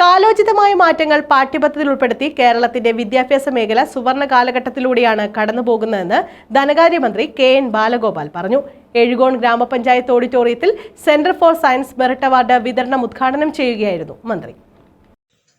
കാലോചിതമായ മാറ്റങ്ങൾ പാഠ്യപദ്ധതിയിൽ ഉൾപ്പെടുത്തി കേരളത്തിന്റെ വിദ്യാഭ്യാസ മേഖല സുവർണ കാലഘട്ടത്തിലൂടെയാണ് കടന്നുപോകുന്നതെന്ന് ധനകാര്യമന്ത്രി കെ എൻ ബാലഗോപാൽ പറഞ്ഞു. എഴുകോൺ ഗ്രാമപഞ്ചായത്ത് ഓഡിറ്റോറിയത്തിൽ centre for science merit award വിതരണം ഉദ്ഘാടനം ചെയ്യുകയായിരുന്നു മന്ത്രി.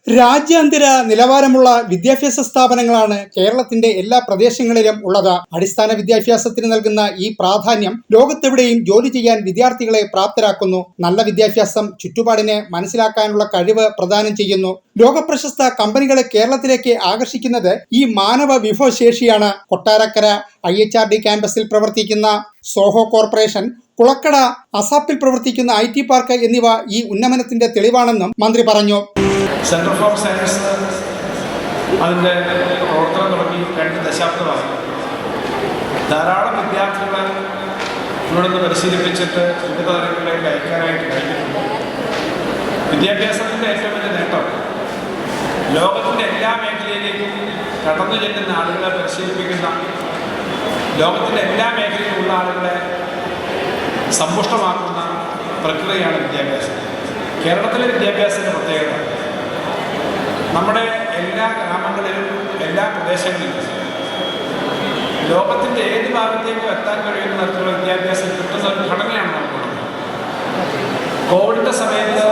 രാജ്യാന്തര നിലവാരമുള്ള വിദ്യാഭ്യാസ സ്ഥാപനങ്ങളാണ് കേരളത്തിന്റെ എല്ലാ പ്രദേശങ്ങളിലും ഉള്ളത്. അടിസ്ഥാന വിദ്യാഭ്യാസത്തിന് നൽകുന്ന ഈ പ്രാധാന്യം ലോകത്തെവിടെയും ജോലി ചെയ്യാൻ വിദ്യാർത്ഥികളെ പ്രാപ്തരാക്കുന്നു. നല്ല വിദ്യാഭ്യാസം ചുറ്റുപാടിനെ മനസ്സിലാക്കാനുള്ള കഴിവ് പ്രദാനം ചെയ്യുന്നു. ലോകപ്രശസ്ത കമ്പനികളെ കേരളത്തിലേക്ക് ആകർഷിക്കുന്നത് ഈ മാനവ വിഭവശേഷിയാണ്. Kottarakkara I H R D ക്യാമ്പസിൽ പ്രവർത്തിക്കുന്ന സോഹോ കോർപ്പറേഷൻ കുളക്കട അസാപ്പിൽ പ്രവർത്തിക്കുന്ന ഐ ടി പാർക്ക് എന്നിവ ഈ ഉന്നമനത്തിന്റെ തെളിവാണെന്നും മന്ത്രി പറഞ്ഞു. സെന്റർ ഫോർ സയൻസ് അതിന്റെ പ്രവർത്തനം തുടങ്ങി രണ്ട് ദശാബ്ദമായി. ധാരാളം വിദ്യാർത്ഥികളെ ഇവിടെ നിന്ന് പരിശീലിപ്പിച്ചിട്ട് വിവിധ തലങ്ങളിലേക്ക് അയക്കാനായിട്ട് കഴിഞ്ഞിട്ടുണ്ട്. വിദ്യാഭ്യാസത്തിന്റെ ഏറ്റവും വലിയ നേട്ടം ലോകത്തിന്റെ എല്ലാ മേഖലയിലേക്കും കടന്നു ചെല്ലുന്ന ആളുകളെ പരിശീലിപ്പിക്കുന്ന ലോകത്തിന്റെ എല്ലാ മേഖലയിലുള്ള ആളുകളെ സമ്പുഷ്ടമാക്കുന്ന പ്രക്രിയയാണ് വിദ്യാഭ്യാസം. കേരളത്തിലെ വിദ്യാഭ്യാസത്തിന്റെ പ്രത്യേകത നമ്മുടെ എല്ലാ ഗ്രാമങ്ങളിലും എല്ലാ പ്രദേശങ്ങളിലും ലോകത്തിന്റെ ഏത് ഭാഗത്തേക്കും എത്താൻ കഴിയുന്ന തരത്തിലുള്ള വിദ്യാഭ്യാസം കിട്ടുന്ന ഒരു ഘടനയാണ് കോവിഡിന്റെ സമയത്ത്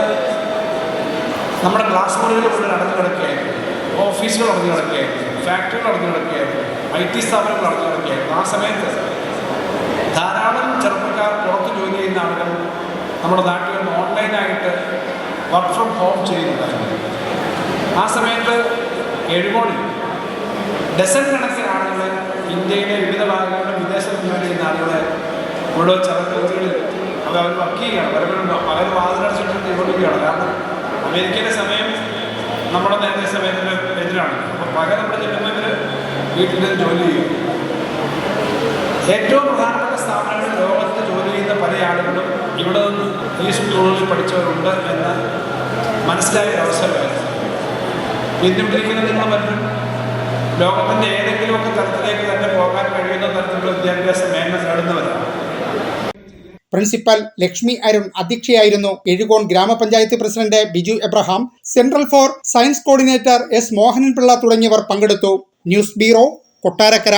നമ്മുടെ ക്ലാസ് മുറികൾ മുഴുവൻ അടഞ്ഞു കിടക്കുകയായിരുന്നു. ഓഫീസുകൾ അടഞ്ഞു കിടക്കുകയായിരുന്നു. ഫാക്ടറികൾ അടഞ്ഞു കിടക്കുകയായിരുന്നു. ഐ ടി സ്ഥാപനങ്ങൾ അടഞ്ഞു കിടക്കുകയായിരുന്നു. ആ സമയത്ത് ധാരാളം ചെറുപ്പക്കാർ പുറത്ത് ജോലി ചെയ്യുന്ന ആളുകൾ നമ്മുടെ നാട്ടിൽ ഓൺലൈനായിട്ട് വർക്ക് ഫ്രം ഹോം ചെയ്യുന്നുണ്ടായിരുന്നു. ആ സമയത്ത് എഴുകോണിൽ ഡസൺ കണക്കിന് ആളുകൾ ഇന്ത്യയിലെ വിവിധ ഭാഗങ്ങളിലും വിദേശത്ത് ജോലി ചെയ്യുന്ന ആളുകളെ മുഴുവൻ ചരക്കുകളിൽ അവർ അവർ ചെയ്യുകയാണ്. പലപ്പോഴും പകൽ വാതിലടച്ചിട്ട് ജോലിക്കുകയാണ് കാരണം അമേരിക്കയിലെ സമയം നമ്മുടെ നേരത്തെ സമയത്തിന് എതിരാണ്. അപ്പോൾ പകരം നമ്മൾ ചെല്ലുമ്പോൾ ഇവർ വീട്ടിൽ ജോലി ചെയ്യും. ഏറ്റവും പ്രധാനപ്പെട്ട സ്ഥാപനങ്ങളിൽ ലോകത്ത് ജോലി ചെയ്യുന്ന പല ആളുകളും ഇവിടെ നിന്ന് ഈ സ്കൂളുകളിൽ പഠിച്ചവരുണ്ട് എന്ന് മനസ്സിലായ ഒരു അവസരമായിരുന്നു പിന്തുടരിക്കുന്ന നിങ്ങൾ പറ്റും ലോകത്തിന്റെ ഏതെങ്കിലുമൊക്കെ തലത്തിലേക്ക് തന്നെ പോകാൻ കഴിയുന്ന തരത്തിലുള്ള വിദ്യാഭ്യാസ മേന്മ നേടുന്നവരാണ്. പ്രിൻസിപ്പൽ ലക്ഷ്മി അരുൺ അധ്യക്ഷയായിരുന്നു എഴുകോൺ ഗ്രാമപഞ്ചായത്ത് president Biju Abraham central for science coordinator S Mohanan Pillai തുടങ്ങിയവർ പങ്കെടുത്തു. News bureau Kottarakkara.